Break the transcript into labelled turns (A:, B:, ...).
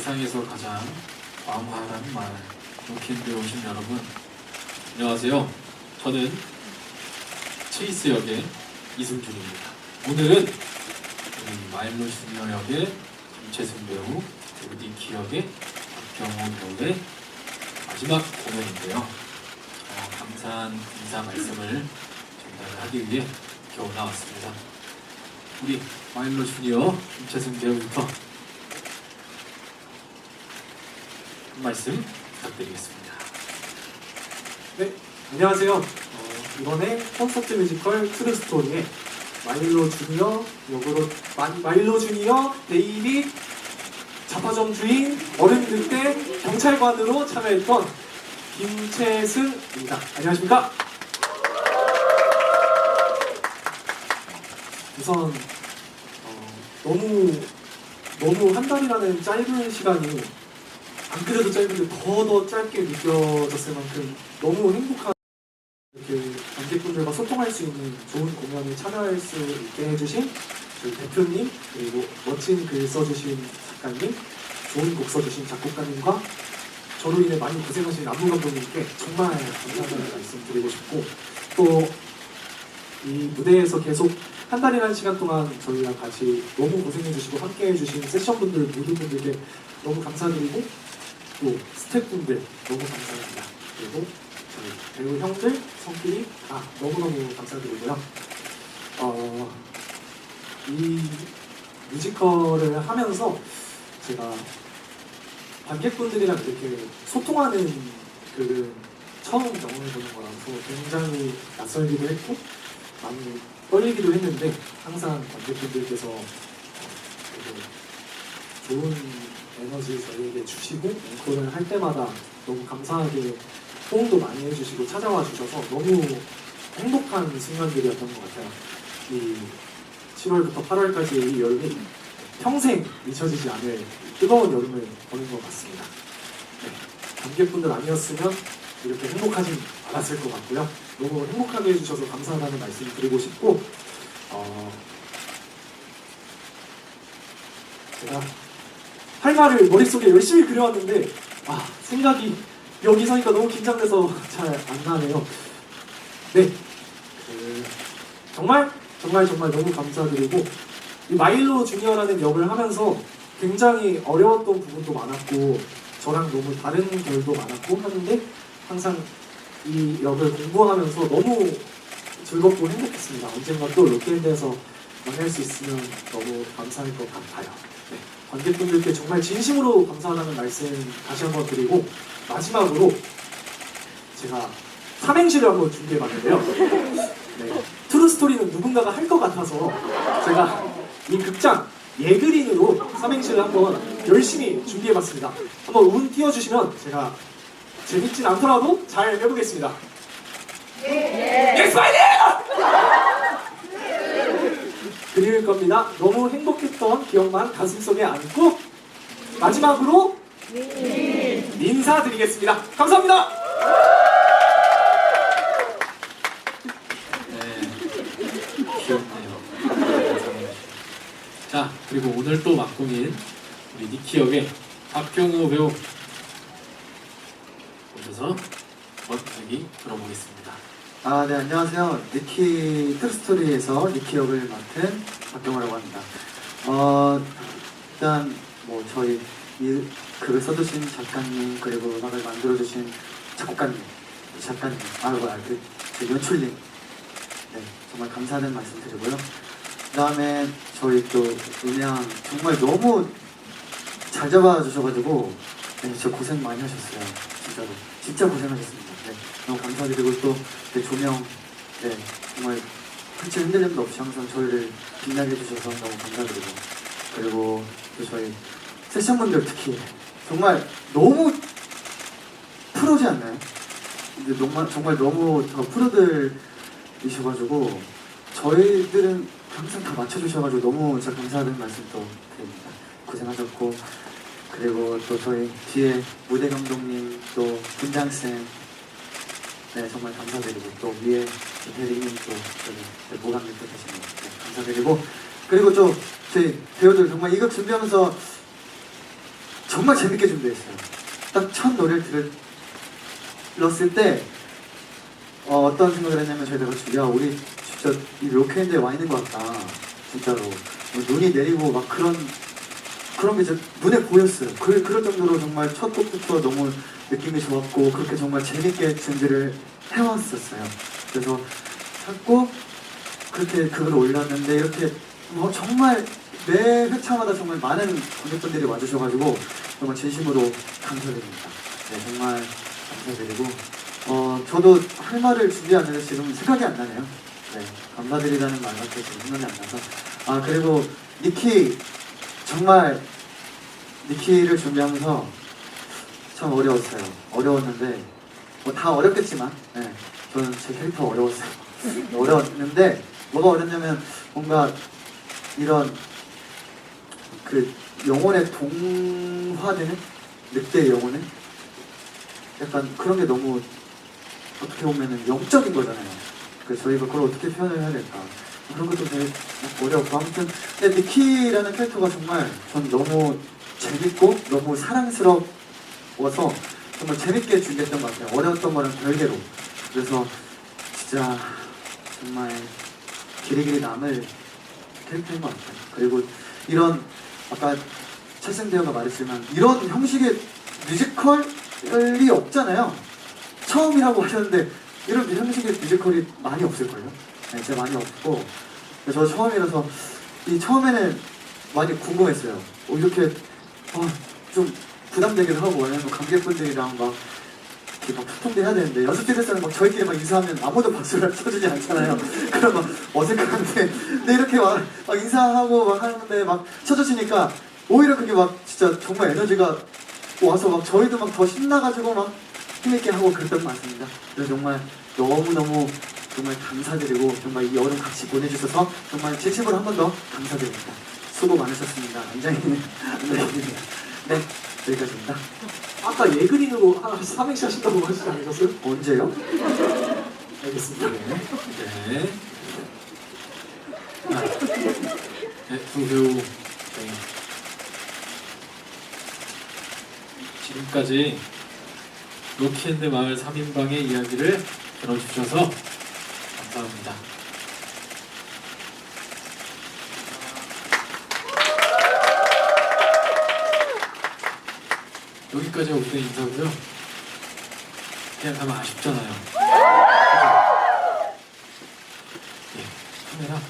A: 세상에서 가장 광활한 말 로켓에 오신 여러분 안녕하세요. 저는 체이스 역의 이승준입니다. 오늘은 우리 마일로 주니어 역의 김채승 배우 그리고 니키 역의 박경호 배우의 마지막 공연인데요. 어, 감사한 인사 말씀을 전달하기 위해 겨우 나왔습니다. 우리 마일로 주니어 김채승 배우부터 한 말씀 부탁드리겠습니다.
B: 네, 안녕하세요. 어, 이번에 콘서트 뮤지컬 트루 스토리의 마일로 주니어 역으로 마, 마일로 주니어 데이비 자파점 주인 어른 늑대 경찰관으로 참여했던 김채승입니다. 안녕하십니까? 우선 어, 너무 너무 한 달이라는 짧은 시간이 안 그래도 짧은데 더 더 짧게 느껴졌을 만큼 너무 행복한 이렇게 관객분들과 소통할 수 있는 좋은 공연에 참여할 수 있게 해주신 저희 대표님 그리고 멋진 글 써주신 작가님 좋은 곡 써주신 작곡가님과 저로 인해 많이 고생하신 안무 감독님께 정말 감사하다는 말씀 드리고 싶고 또 이 무대에서 계속 한 달이라는 시간 동안 저희랑 같이 너무 고생해주시고 함께해주신 세션분들 모든 분들께 너무 감사드리고 또 스태프분들 너무 감사합니다. 그리고 저희 배우 형들, 성끼리 다 너무너무 감사드리고요. 어, 이 뮤지컬을 하면서 제가 관객분들이랑 이렇게 소통하는 그 처음 경험해보는 거라서 굉장히 낯설기도 했고 많이 떨리기도 했는데 항상 관객분들께서 어, 되게 좋은 에너지 저희에게 주시고 앵콜을 할 때마다 너무 감사하게 호응도 많이 해주시고 찾아와 주셔서 너무 행복한 순간들이었던 것 같아요. 이 7월부터 8월까지 이 여름이 평생 잊혀지지 않을 뜨거운 여름을 보낸 것 같습니다. 네, 관객분들 아니었으면 이렇게 행복하진 않았을 것 같고요. 너무 행복하게 해주셔서 감사하다는 말씀 드리고 싶고 어, 제가 할 말을 머릿속에 열심히 그려왔는데 아 생각이 여기 서니까 너무 긴장돼서 잘 안 나네요. 네, 그, 정말 정말 정말 너무 감사드리고 이 마일로 주니어라는 역을 하면서 굉장히 어려웠던 부분도 많았고 저랑 너무 다른 결도 많았고 하는데 항상 이 역을 공부하면서 너무 즐겁고 행복했습니다. 언젠가 또 로켓에서 만날 수 있으면 너무 감사할 것 같아요. 네, 관객분들께 정말 진심으로 감사하다는 말씀 다시 한번 드리고 마지막으로 제가 삼행시를 한번 준비해봤는데요. 네, 트루 스토리는 누군가가 할 것 같아서 제가 이 극장 예그린으로 삼행시를 한번 열심히 준비해봤습니다. 한번 운 띄워주시면 제가 재밌진 않더라도 잘 해보겠습니다. 예, 파이팅! 겁니다. 너무 행복했던 기억만 가슴속에 안고 마지막으로 인사드리겠습니다. 감사합니다.
A: 네, 귀엽네요. 자 그리고 오늘 또 막공인 우리 니키 역의 박경호 배우 오셔서 멋지게 들어보겠습니다.
C: 아, 네, 안녕하세요. 니키 트루스토리에서 니키 역을 맡은 박경호라고 합니다. 어, 일단, 뭐, 저희 이 글을 써주신 작가님, 그리고 음악을 만들어주신 작곡가님, 작가님, 아, 뭐야, 그, 그 연출님. 네, 정말 감사하는 말씀 드리고요. 그 다음에 저희 또 음향 정말 너무 잘 잡아주셔가지고, 네, 진짜 고생 많이 하셨어요. 진짜로. 진짜 고생하셨습니다. 네, 너무 감사드리고 또 네, 조명, 네, 정말 한치 흔들림도 없이 항상 저희를 빛나게 해주셔서 너무 감사드리고 그리고 또 저희 세션분들 특히 정말 너무 프로지 않나요? 근데 정말, 정말 너무 더 프로들이셔가지고 저희들은 항상 다 맞춰주셔가지고 너무 진짜 감사하다는 말씀 또 드립니다. 고생하셨고 그리고 또 저희 뒤에 무대 감독님 또 분장쌤 네 정말 감사드리고 또 위에 대리님 또 저기 모감님 또 계시네요 네, 감사드리고 그리고 또 저희 배우들 정말 이거 준비하면서 정말 재밌게 준비했어요. 딱 첫 노래를 들었을 때 어, 어떤 생각을 했냐면 저희가 야 우리 진짜 이 로켓인데 와 있는 것 같다. 진짜로 뭐 눈이 내리고 막 그런 그런 게 진짜 눈에 보였어요. 그, 그럴 정도로 정말 첫 곡부터 너무 느낌이 좋았고 그렇게 정말 재밌게 준비를 해왔었어요. 그래서 자꾸 그렇게 그걸 올렸는데 이렇게 뭐 정말 매 회차마다 정말 많은 관객분들이 와주셔가지고 정말 진심으로 감사드립니다. 네, 정말 감사드리고 어 저도 할 말을 준비하는데 지금 생각이 안 나네요. 네, 감사드리다는 말밖에 지금 생각이 안 나서 아 그리고 니키 정말 니키를 준비하면서 참 어려웠어요. 어려웠는데 뭐 다 어렵겠지만 네, 저는 제 캐릭터 어려웠어요. 어려웠는데 뭐가 어렵냐면 뭔가 이런 그 영혼의 동화되는 늑대의 영혼은 약간 그런 게 너무 어떻게 보면은 영적인 거잖아요. 그래서 저희가 그걸 어떻게 표현을 해야 될까 그런 것도 되게 어려웠고 아무튼 근데 니키라는 캐릭터가 정말 전 너무 재밌고 너무 사랑스러워서 정말 재밌게 준비했던 것 같아요. 어려웠던 거는 별개로 그래서 진짜 정말 길이길이 남을 캐릭터인 것 같아요. 그리고 이런 아까 최승대어가 말했지만 이런 형식의 뮤지컬이 없잖아요. 처음이라고 하셨는데 이런 형식의 뮤지컬이 많이 없을걸요? 네, 진짜 많이 없고 저 처음이라서 이 처음에는 많이 궁금했어요. 어, 이렇게 어, 좀 부담되기도 하고 왜냐면 관객분들이랑 막 이렇게 막 소통도 해야 되는데 연습실에서는 막 저희끼리 막 인사하면 아무도 박수를 쳐주지 않잖아요. 그럼 막 어색한데 근데 이렇게 막, 막 인사하고 막 하는데 막 쳐주시니까 오히려 그게 막 진짜 정말 에너지가 와서 막 저희도 막 더 신나가지고 막 힘있게 하고 그랬던 것 같습니다. 그래서 정말 너무너무 정말 감사드리고 정말 이 여름 같이 보내주셔서 정말 진심으로 한 번 더 감사드립니다. 수고 많으셨습니다. 안장님, 안장님. 네, 여기까지입니다.
B: 아까 예근이로 하나 삼행시 하신다고 하시지 않으셨어요?
C: 언제요?
B: 알겠습니다.
A: 네. 아, 네, 송세우. 네. 지금까지 로키앤드 마을 3인방의 이야기를 들어주셔서 감사합니다. 여기까지가 우리의 인사고요. 그냥 가면 아쉽잖아요. 예, 카메라